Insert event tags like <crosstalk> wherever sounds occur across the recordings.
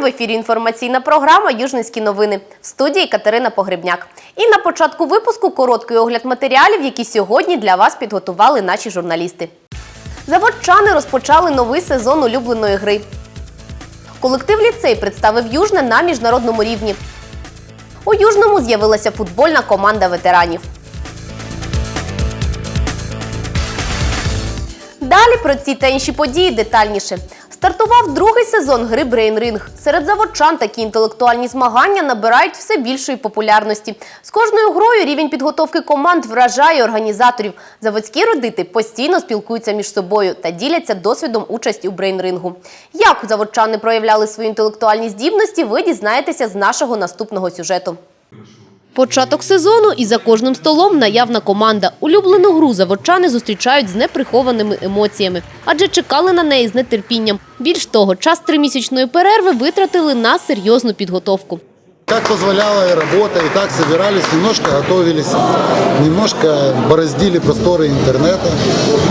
В ефірі. Інформаційна програма Южницькі новини в студії Катерина Погребняк. І на початку випуску короткий огляд матеріалів, які сьогодні для вас підготували наші журналісти. Заводчани розпочали новий сезон улюбленої гри. Колектив ліцей представив Южне на міжнародному рівні. У Южному з'явилася футбольна команда ветеранів. Далі про ці та інші події детальніше. Стартував другий сезон гри Брейнринг. Серед заводчан такі інтелектуальні змагання набирають все більшої популярності. З кожною грою рівень підготовки команд вражає організаторів. Заводські родити постійно спілкуються між собою та діляться досвідом участі у брейнрингу. Як заводчани проявляли свої інтелектуальні здібності, ви дізнаєтеся з нашого наступного сюжету. Початок сезону і за кожним столом наявна команда. Улюблену гру заводчани зустрічають з неприхованими емоціями, адже чекали на неї з нетерпінням. Більш того, час тримісячної перерви витратили на серйозну підготовку. Как позволяла и работа, и так собирались, немножко готовились, немножко бороздили просторы интернета.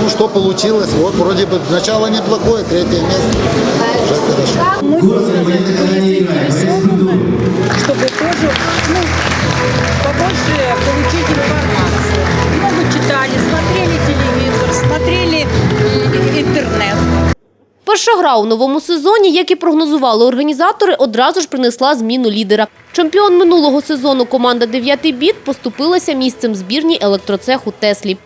Ну, что получилось? Вот вроде бы начало неплохое, третье место. Уже хорошо. чтобы смотрели м, интернет. Перша гра у новому сезоні, як і прогнозували організатори, одразу ж принесла зміну лідера. Чемпіон минулого сезону команда «9 біт» поступилася місцем збірні електроцеху Теслі.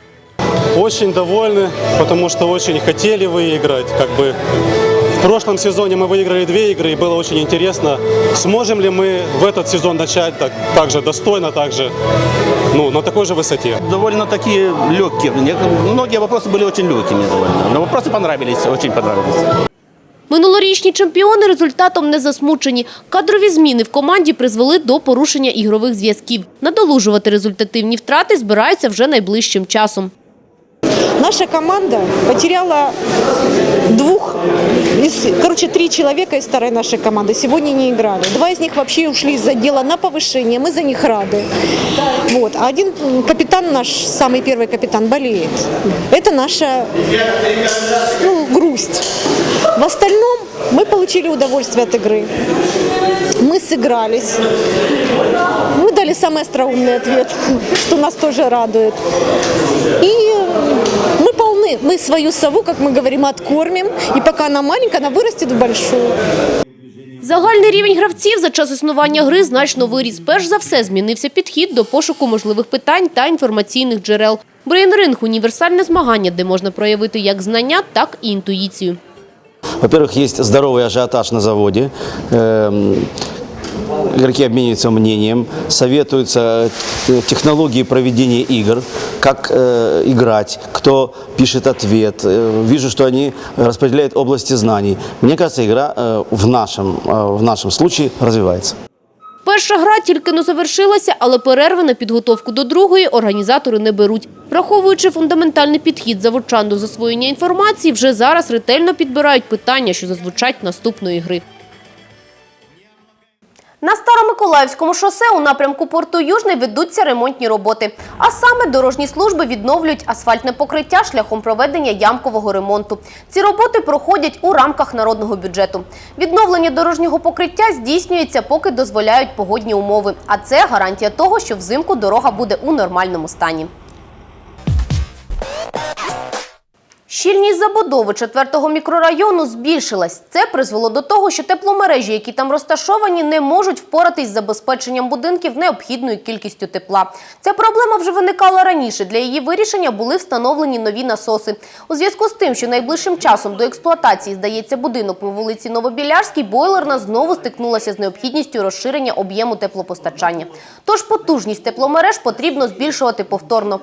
Очень довольны, потому что очень хотели выиграть. Как бы в прошлом сезоне мы выиграли две игры, и было очень интересно, сможем ли мы в этот сезон начать так, так же достойно, так же, ну, на такой же высоте. довольно такие легкие. Мне- Многие вопросы были очень легкими довольно. Но вопросы понравились, очень понравились. Минулорічні чемпіони результатом не засмучені. Кадрові зміни в команді призвели до порушення ігрових зв'язків. Надолужувати результативні втрати збираються вже найближчим часом. Наша команда потеряла двух, из- короче, три человека из старой нашей команды сегодня не играли. Два из них вообще ушли из-за дела на повышение, мы за них рады. Вот. А один капитан наш, самый первый капитан, болеет. Это наша ну, грусть. В остальном мы получили удовольствие от игры. Мы сыгрались. Мы дали самый остроумный ответ, <laughs> что нас тоже радует. И мы полны, мы свою сову, как мы говорим, откормим. И пока она маленькая, она вырастет в большую. Загальний рівень гравців за час існування гри значно виріс. Перш за все змінився підхід до пошуку можливих питань та інформаційних джерел. Брейнринг – універсальне змагання, де можна проявити як знання, так і інтуїцію. Во-первых, есть здоровый ажиотаж на заводе. Эм, Игроки обмениваются мнением, советуются э, технологии проведения игр, как э, играть, кто пишет ответ. Э, Вижу, что они распределяют области знаний. Мне кажется, игра э, в нашем, э, в нашем случае развивается. Перша гра тільки не завершилася, але перерви на підготовку до другої організатори не беруть. Враховуючи фундаментальний підхід заводчан до засвоєння інформації, вже зараз ретельно підбирають питання, що зазвучать наступної гри. На Старомиколаївському шосе у напрямку порту Южний ведуться ремонтні роботи. А саме дорожні служби відновлюють асфальтне покриття шляхом проведення ямкового ремонту. Ці роботи проходять у рамках народного бюджету. Відновлення дорожнього покриття здійснюється, поки дозволяють погодні умови. А це гарантія того, що взимку дорога буде у нормальному стані. Щільність забудови 4-го мікрорайону збільшилась. Це призвело до того, що тепломережі, які там розташовані, не можуть впоратись з забезпеченням будинків необхідною кількістю тепла. Ця проблема вже виникала раніше. Для її вирішення були встановлені нові насоси. У зв'язку з тим, що найближчим часом до експлуатації здається будинок по вулиці Новобілярській, бойлерна знову стикнулася з необхідністю розширення об'єму теплопостачання. Тож потужність тепломереж потрібно збільшувати повторно.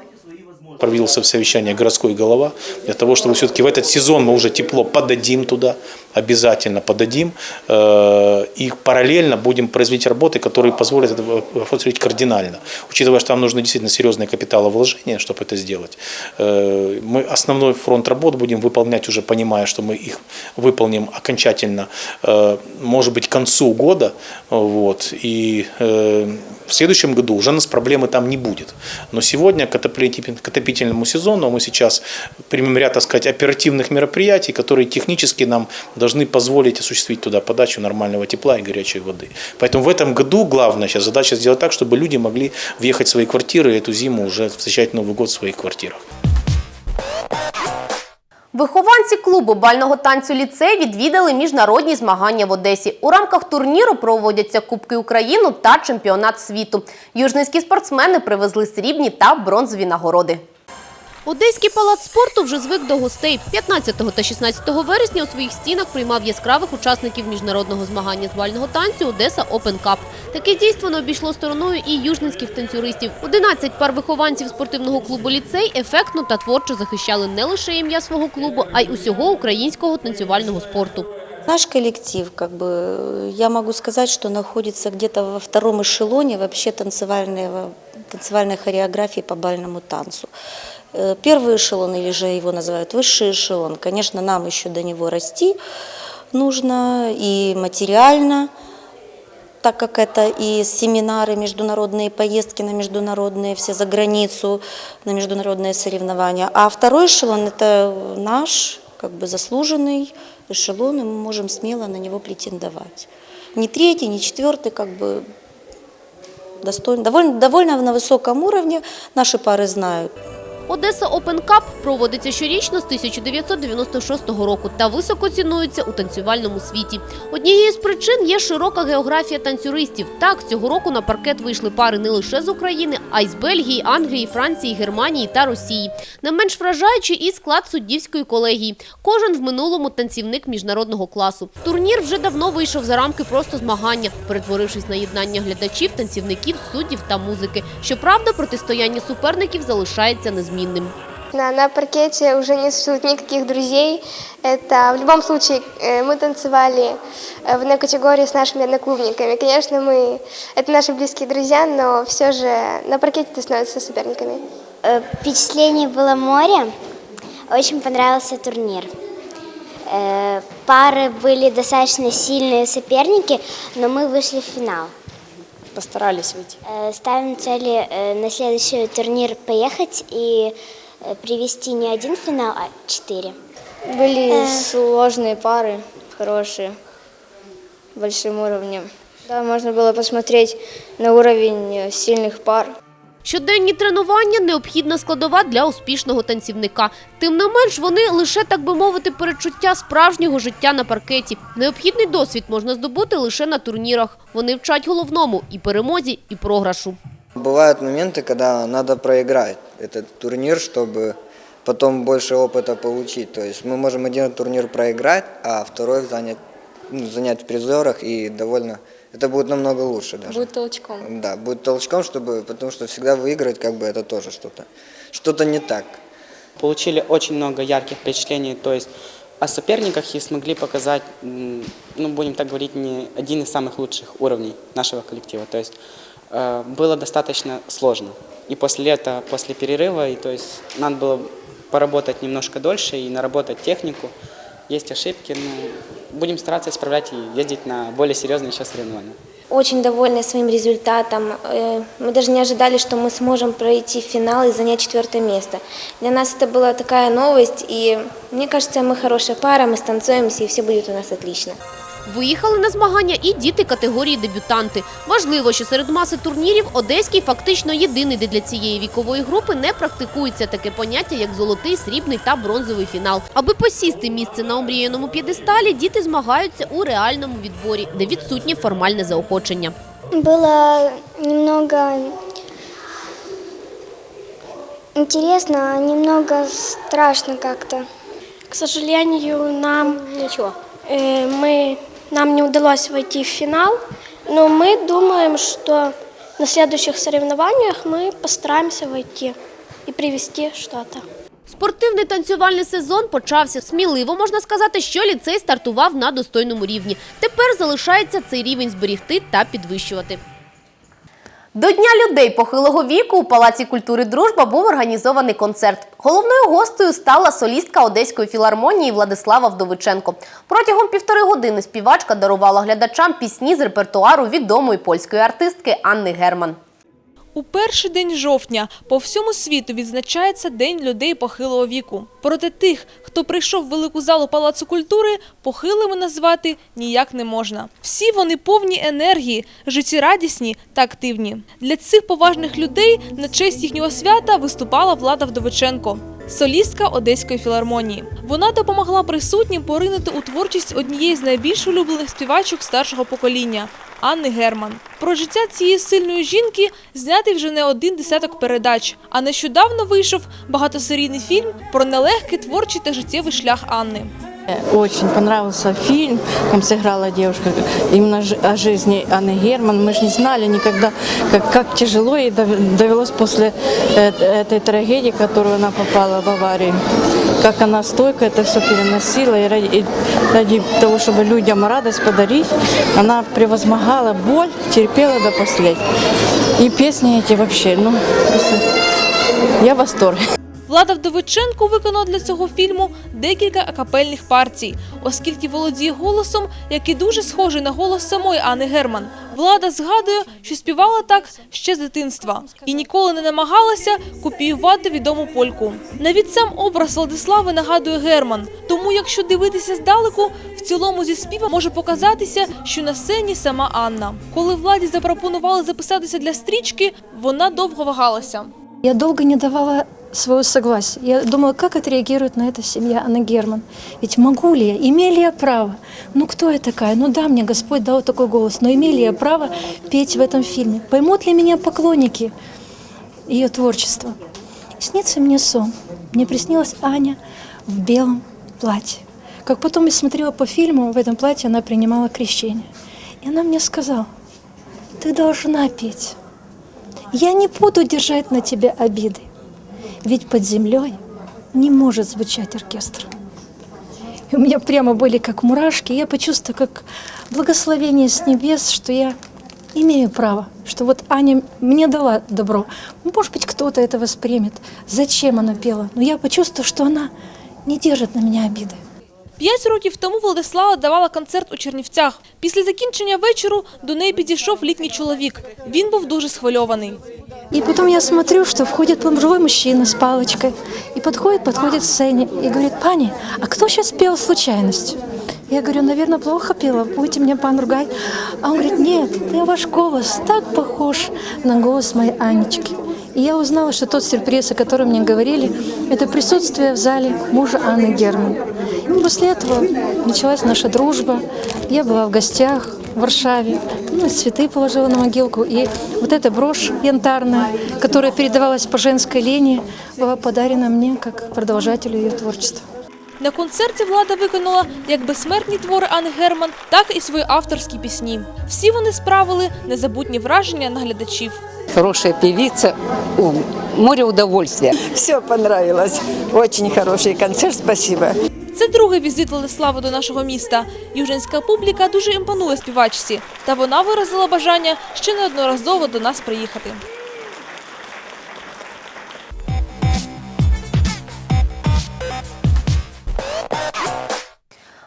Провелся в совещание городской голова для того, чтобы все-таки в этот сезон мы уже тепло подадим туда, обязательно подадим, э, и параллельно будем производить работы, которые позволят это вопрос кардинально. Учитывая, что там нужны действительно серьезные капиталовложения, чтобы это сделать, э, мы основной фронт работ будем выполнять уже понимая, что мы их выполним окончательно, э, может быть, к концу года, вот, и в следующем году уже нас проблемы там не будет. Но сегодня к отопительному сезону мы сейчас примем ряд, так сказать, оперативных мероприятий, которые технически нам должны позволить осуществить туда подачу нормального тепла и горячей воды. Поэтому в этом году главная сейчас задача сделать так, чтобы люди могли въехать в свои квартиры и эту зиму уже встречать Новый год в своих квартирах. Вихованці клубу бального танцю ліцей відвідали міжнародні змагання в Одесі. У рамках турніру проводяться Кубки України та чемпіонат світу. Южницькі спортсмени привезли срібні та бронзові нагороди. Одеський палац спорту вже звик до гостей. 15 та 16 вересня у своїх стінах приймав яскравих учасників міжнародного змагання з бального танцю Одеса Open Cup. Таке дійство не обійшло стороною і южницьких танцюристів. 11 пар вихованців спортивного клубу ліцей ефектно та творчо захищали не лише ім'я свого клубу, а й усього українського танцювального спорту. Наш коллектив, как бы, я могу сказать, что находится где-то во втором эшелоне вообще танцевальной, танцевальной хореографии по бальному танцу. Э, Первый эшелон, или же его называют высший эшелон, конечно, нам еще до него расти нужно и материально, так как это и семинары, международные поездки на международные, все за границу, на международные соревнования. А второй эшелон – это наш, как бы заслуженный эшелон, и мы можем смело на него претендовать. Не третий, не четвертый, как бы достойно, довольно, довольно на высоком уровне, наши пары знают. Одеса Open Cup проводиться щорічно з 1996 року та високо цінується у танцювальному світі. Однією з причин є широка географія танцюристів. Так, цього року на паркет вийшли пари не лише з України, а й з Бельгії, Англії, Франції, Германії та Росії. Не менш вражаючий і склад суддівської колегії. Кожен в минулому танцівник міжнародного класу. Турнір вже давно вийшов за рамки просто змагання, перетворившись на єднання глядачів, танцівників, суддів та музики. Щоправда, протистояння суперників залишається незмінним. На, на паркете уже не существует никаких друзей. Это в любом случае э, мы танцевали э, в одной категории с нашими одноклубниками. Конечно, мы это наши близкие друзья, но все же на паркете ты становишься соперниками. Э, Впечатление было море. Очень понравился турнир. Пары были достаточно сильные соперники, но мы вышли в финал. Постарались выйти. Э, Ставим цели э, на следующий турнир поехать и э, привести не один финал, а четыре. Были сложные пары, хорошие, большим уровнем. Да, можно было посмотреть на уровень э, сильных пар. Щоденні тренування – необхідна складова для успішного танцівника. Тим не менш, вони лише, так би мовити, перечуття справжнього життя на паркеті. Необхідний досвід можна здобути лише на турнірах. Вони вчать головному – і перемозі, і програшу. Бывают моменты, когда надо проиграть этот турнир, чтобы потом больше опыта получить. То есть мы можем один турнир проиграть, а второй занять, ну, занять в призерах и довольно... Это будет намного лучше даже. Будет толчком. Да, будет толчком, чтобы, потому что всегда выиграть, как бы это тоже что-то, что-то не так. Получили очень много ярких впечатлений, то есть о соперниках и смогли показать, ну, будем так говорить, не один из самых лучших уровней нашего коллектива. То есть э, было достаточно сложно. И после лета, после перерыва, и, то есть надо было поработать немножко дольше и наработать технику. Есть ошибки, но будем стараться исправлять и ездить на более серьезные еще соревнования. Очень довольны своим результатом. Э, Мы даже не ожидали, что мы сможем пройти финал и занять четвертое место. Для нас это была такая новость, и мне кажется, мы хорошая пара, мы станцуемся, и все будет у нас отлично. Виїхали на змагання і діти категорії дебютанти. Важливо, що серед маси турнірів Одеський фактично єдиний, де для цієї вікової групи не практикується таке поняття, як золотий, срібний та бронзовий фінал. Аби посісти місце на омріяному п'єдесталі, діти змагаються у реальному відборі, де відсутнє формальне заохочення. Было немного интересно, немного страшно как-то. К сожалению, нам, Ничего. мы, нам не удалось войти в финал, но мы думаем, что на следующих соревнованиях мы постараемся войти и привести что-то. Спортивний танцювальний сезон почався. Сміливо можна сказати, що ліцей стартував на достойному рівні. Тепер залишається цей рівень зберігти та підвищувати. До Дня людей похилого віку у Палаці культури Дружба був організований концерт. Головною гостею стала солістка Одеської філармонії Владислава Вдовиченко. Протягом півтори години співачка дарувала глядачам пісні з репертуару відомої польської артистки Анни Герман. У перший день жовтня по всьому світу відзначається День людей похилого віку. Проте тих, хто прийшов в велику залу Палацу культури, похилими назвати ніяк не можна. Всі вони повні енергії, життєрадісні та активні. Для цих поважних людей на честь їхнього свята виступала Влада Вдовиченко. Солістка Одеської філармонії. Вона допомогла присутнім поринути у творчість однієї з найбільш улюблених співачок старшого покоління Анни Герман. Про життя цієї сильної жінки знятий вже не один десяток передач. А нещодавно вийшов багатосерійний фільм про нелегкий творчий та життєвий шлях Анни. Очень понравился фильм, там сыграла девушка именно ж- о жизни Анны Герман. Мы же не знали никогда, как, как тяжело ей дов- довелось после э, этой трагедии, в которую она попала в аварию. Как она стойко это все переносила. И ради, и ради того, чтобы людям радость подарить, она превозмогала боль, терпела до последнего. И песни эти вообще, ну, просто я в восторге. Влада Вдовиченко виконала для цього фільму декілька акапельних партій, оскільки володіє голосом, який дуже схожий на голос самої Анни Герман. Влада згадує, що співала так ще з дитинства і ніколи не намагалася копіювати відому польку. Навіть сам образ Владислави нагадує Герман. Тому, якщо дивитися здалеку, в цілому зі співа може показатися, що на сцені сама Анна. Коли владі запропонували записатися для стрічки, вона довго вагалася. Я долго не давала своего согласия. Я думала, как отреагирует на это семья Анны Герман. Ведь могу ли я, имею ли я право? Ну кто я такая? Ну да, мне Господь дал такой голос, но имею ли я право петь в этом фильме? Поймут ли меня поклонники ее творчества? И снится мне сон. Мне приснилась Аня в белом платье. Как потом я смотрела по фильму, в этом платье она принимала крещение. И она мне сказала, ты должна петь. Я не буду держать на тебя обиды, ведь под землей не может звучать оркестр. И у меня прямо были как мурашки, я почувствовала как благословение с небес, что я имею право, что вот Аня мне дала добро. Может быть, кто-то это воспримет. Зачем она пела? Но я почувствовала, что она не держит на меня обиды. П'ять років тому Владислава давала концерт у Чернівцях. Після закінчення вечору до неї підійшов літній чоловік. Він був дуже схвильований. И потом я смотрю, что входит пожилой мужчина с палочкой и подходит, подходит к сцене и говорит, пани, а кто сейчас пел случайность? Я говорю, наверное, плохо пела, будете меня пан ругать. А он говорит, нет, да ваш голос так похож на голос моей Анечки. И я узнала, что тот сюрприз, о котором мне говорили, это присутствие в зале мужа Анны Герман. И после этого началась наша дружба. Я была в гостях в Варшаве, ну, цветы положила на могилку. И вот эта брошь янтарная, которая передавалась по женской линии, была подарена мне как продолжателю ее творчества. На концерті влада виконала як безсмертні твори Анни Герман, так і свої авторські пісні. Всі вони справили незабутні враження на глядачів. Хорошая певица, ум, море удовольствия. Все понравилось. Очень хороший концерт, спасибо. Це другий візит Владислава до нашого міста. Южинська публіка дуже імпонує співачці, та вона виразила бажання ще неодноразово до нас приїхати.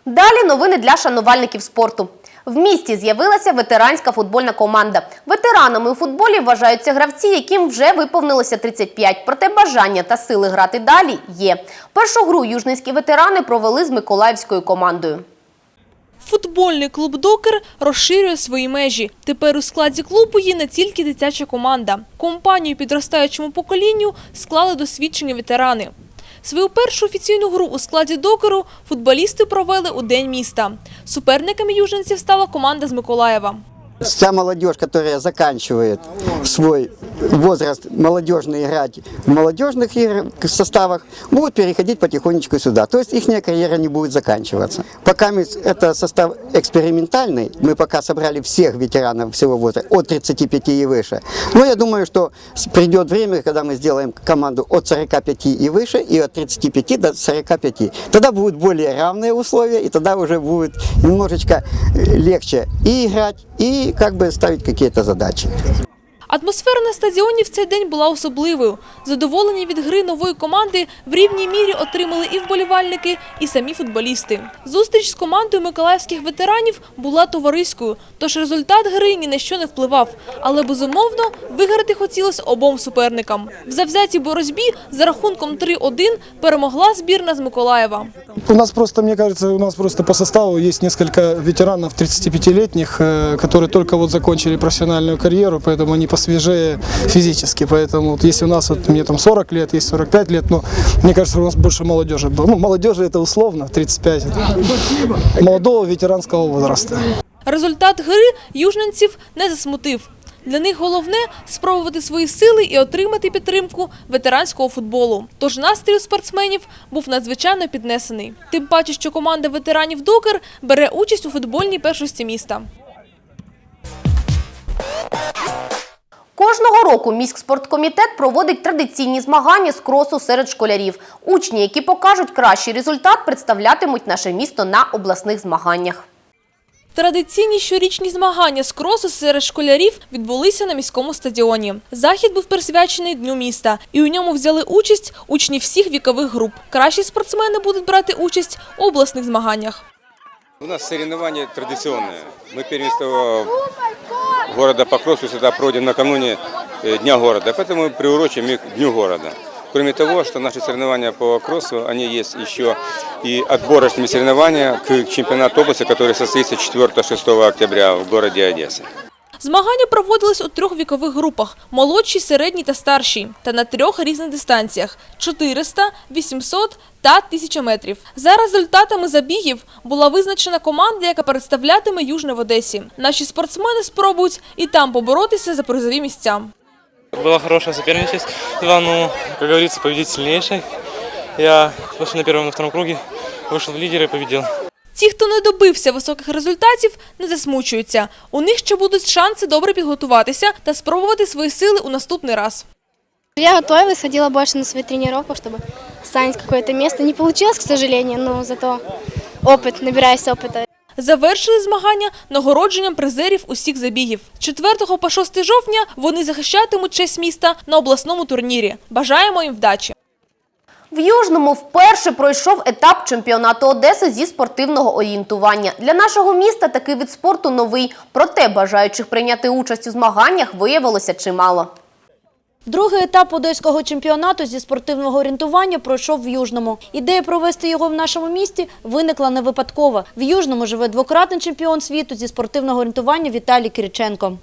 Далі новини для шанувальників спорту. В місті з'явилася ветеранська футбольна команда. Ветеранами у футболі вважаються гравці, яким вже виповнилося 35. Проте бажання та сили грати далі є. Першу гру южницькі ветерани провели з миколаївською командою. Футбольний клуб Докер розширює свої межі. Тепер у складі клубу є не тільки дитяча команда. Компанію підростаючому поколінню склали досвідчені ветерани. Свою першу офіційну гру у складі докеру футболісти провели у День міста. Суперниками южинців стала команда з Миколаєва. Вся молодежь, которая заканчивает свой возраст молодежный играть в молодежных игр- составах, будут переходить потихонечку сюда. То есть их карьера не будет заканчиваться. Пока это состав экспериментальный, мы пока собрали всех ветеранов всего возраста от 35 и выше. Но я думаю, что придет время, когда мы сделаем команду от 45 и выше и от 35 до 45. Тогда будут более равные условия, и тогда уже будет немножечко э, легче и играть, и как бы ставить какие-то задачи. Атмосфера на стадіоні в цей день була особливою. Задоволення від гри нової команди в рівній мірі отримали і вболівальники, і самі футболісти. Зустріч з командою миколаївських ветеранів була товариською, тож результат гри ні на що не впливав. Але безумовно виграти хотілося обом суперникам. В завзятій боротьбі за рахунком 3-1 перемогла збірна з Миколаєва. У нас просто, мне кажется, у нас просто по составу есть несколько ветеранов 35-летних, э, которые только вот закончили профессиональную карьеру, поэтому они посвежее физически. Поэтому вот если у нас, вот мне там 40 лет, есть 45 лет, но мне кажется, у нас больше молодежи было. Ну, молодежи это условно, 35. Молодого ветеранского возраста. Результат гри южненців не засмутив. Для них головне – спробувати свої сили і отримати підтримку ветеранського футболу. Тож настрій у спортсменів був надзвичайно піднесений. Тим паче, що команда ветеранів «Докер» бере участь у футбольній першості міста. Кожного року міськспорткомітет проводить традиційні змагання з кросу серед школярів. Учні, які покажуть кращий результат, представлятимуть наше місто на обласних змаганнях. Традиційні щорічні змагання з кросу серед школярів відбулися на міському стадіоні. Захід був присвячений Дню міста, і у ньому взяли участь учні всіх вікових груп. Кращі спортсмени будуть брати участь у обласних змаганнях. У нас соревнования традиционные. Мы первенство города Покровск всегда проводим накануне э, Дня города, поэтому мы приурочим их к Дню города. Кроме того, что наши соревнования по кроссу, они есть еще и отборочными соревнования к чемпионату области, который состоится 4-6 октября в городе Одесса. Змагання проводились у трьох вікових групах – молодші, середні та старші, та на трьох різних дистанціях – 400, 800 та 1000 метрів. За результатами забігів була визначена команда, яка представлятиме Южне в Одесі. Наші спортсмени спробують і там поборотися за призові місця. Было хорошее соперничество, ну, как говорится, победить сильнейший. Я после на первом и на втором круге вышел в лидеры и победил. Ті, хто не добився високих результатів, не засмучуються. У них ще будуть шанси добре підготуватися та спробувати свої сили у наступний раз. Я готовилась, ходила больше на свои тренировки, чтобы занять какое-то место. Не получилось, к сожалению, но зато опыт, набираюсь опыта. Завершили змагання нагородженням призерів усіх забігів. З 4 по 6 жовтня вони захищатимуть честь міста на обласному турнірі. Бажаємо їм вдачі! В Южному вперше пройшов етап чемпіонату Одеси зі спортивного орієнтування. Для нашого міста такий вид спорту новий, проте бажаючих прийняти участь у змаганнях виявилося чимало. Другий етап одеського чемпіонату зі спортивного орієнтування пройшов в Южному. Ідея провести його в нашому місті виникла не випадково. В Южному живе двократний чемпіон світу зі спортивного орієнтування Віталій Кириченко.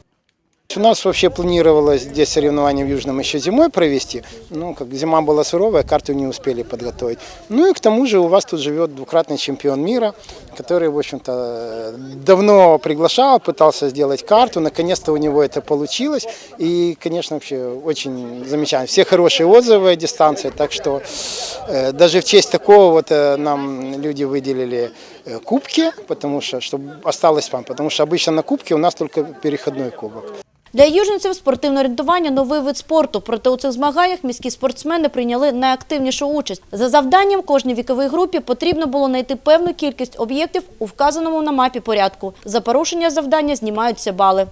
У нас вообще планировалось здесь соревнования в Южном еще зимой провести. Ну, как зима была суровая, карту не успели подготовить. Ну и к тому же у вас тут живет двукратный чемпион мира, который, в общем-то, давно приглашал, пытался сделать карту. Наконец-то у него это получилось. И, конечно, вообще очень замечательно. Все хорошие отзывы о дистанции, так что э, даже в честь такого вот э, нам люди выделили э, кубки, потому что, чтобы осталось вам, потому что обычно на кубке у нас только переходной кубок. Для южинців спортивне орієнтування – новий вид спорту. Проте у цих змаганнях міські спортсмени прийняли найактивнішу участь. За завданням кожній віковій групі потрібно було знайти певну кількість об'єктів у вказаному на мапі порядку. За порушення завдання знімаються бали.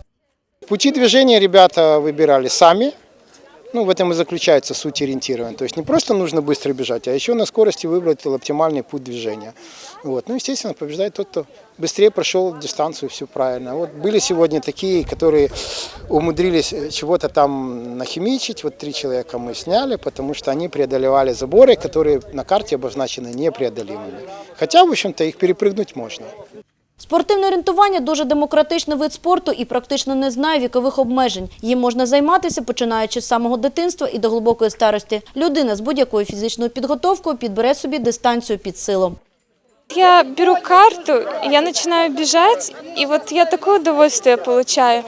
Пути движения ребята вибирали сами. Ну, в этом и заключается суть ориентирования. То есть не просто нужно быстро бежать, а еще на скорости выбрать оптимальный путь движения. Вот. Ну, естественно, побеждает тот, кто быстрее прошел дистанцию, все правильно. Вот были сегодня такие, которые умудрились чего-то там нахимичить. Вот три человека мы сняли, потому что они преодолевали заборы, которые на карте обозначены непреодолимыми. Хотя, в общем-то, их перепрыгнуть можно. Спортивне орієнтування – дуже демократичний вид спорту і практично не знає вікових обмежень. Їм можна займатися, починаючи з самого дитинства і до глибокої старості. Людина з будь-якою фізичною підготовкою підбере собі дистанцію під силу. Я беру карту, я починаю бежать, и вот я такое удовольствие получаю.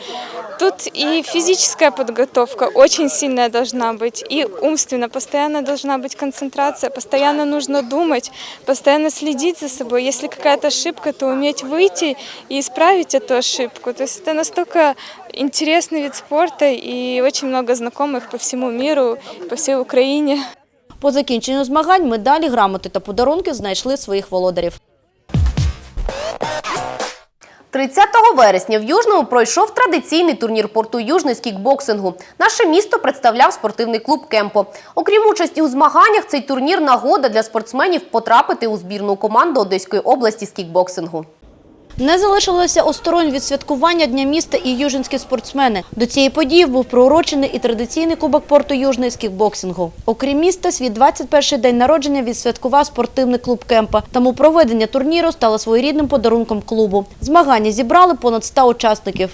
Тут и физическая подготовка очень сильная должна быть, и умственно, постоянно должна быть концентрация, постоянно нужно думать, постоянно следить за собой. Если какая-то ошибка, то уметь выйти и исправить эту ошибку. То есть это настолько интересный вид спорта и очень много знакомых по всему миру, по всей Украине. По закінченню змагань медалі, грамоти та подарунки знайшли своїх володарів. 30 вересня в Южному пройшов традиційний турнір порту Южний з кікбоксингу. Наше місто представляв спортивний клуб Кемпо. Окрім участі у змаганнях, цей турнір нагода для спортсменів потрапити у збірну команду Одеської області з кікбоксингу. Не залишилося осторонь від святкування Дня міста і южинські спортсмени. До цієї події був приурочений і традиційний кубок порту Южний з кікбоксингу. Окрім міста, свій 21-й день народження відсвяткував спортивний клуб Кемпа. Тому проведення турніру стало своєрідним подарунком клубу. Змагання зібрали понад 100 учасників.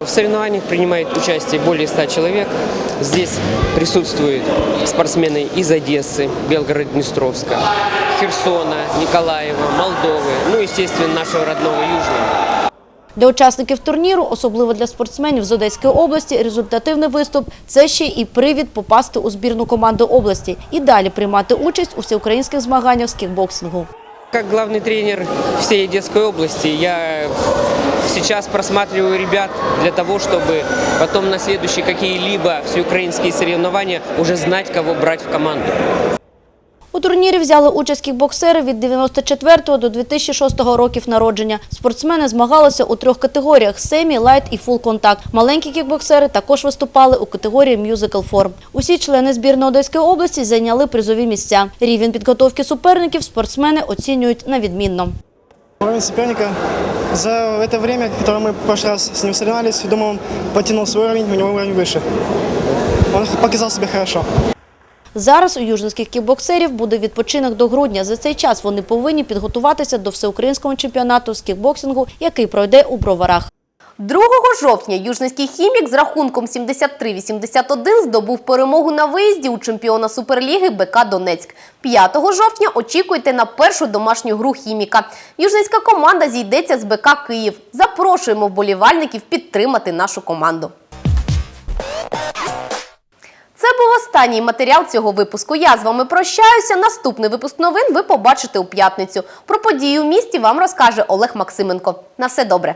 В соревнованиях принимает участие более 100 человек. Здесь присутствуют спортсмены из Одессы, Белгород-Днестровска, Херсона, Николаева, Молдовы, ну, естественно, нашего родного Южного. Для учасників турніру, особливо для спортсменів з Одеської області, результативний виступ – це ще і привід попасти у збірну команду області і далі приймати участь у всеукраїнських змаганнях з кікбоксингу. Как главный тренер всей Одесской области, я сейчас просматриваю ребят для того, чтобы потом на следующие какие-либо всеукраинские соревнования уже знать, кого брать в команду. У турнірі взяли участь кікбоксери від 94 до 2006 років народження. Спортсмени змагалися у трьох категоріях – семі, лайт і фул контакт. Маленькі кікбоксери також виступали у категорії мюзикл форм. Усі члени збірної Одеської області зайняли призові місця. Рівень підготовки суперників спортсмени оцінюють на відмінно. Уровень соперника за это время, которое мы в прошлый раз с ним соревновались, я думаю, он потянул свой уровень, у него уровень выше. Он показал себя хорошо. Зараз у южницьких кікбоксерів буде відпочинок до грудня. За цей час вони повинні підготуватися до всеукраїнського чемпіонату з кікбоксингу, який пройде у Броварах. 2 жовтня южницький хімік з рахунком 73-81 здобув перемогу на виїзді у чемпіона Суперліги БК Донецьк. 5 жовтня очікуйте на першу домашню гру хіміка. Южницька команда зійдеться з БК Київ. Запрошуємо вболівальників підтримати нашу команду. Це був останній матеріал цього випуску. Я з вами прощаюся. Наступний випуск новин ви побачите у п'ятницю. Про події у місті вам розкаже Олег Максименко. На все добре.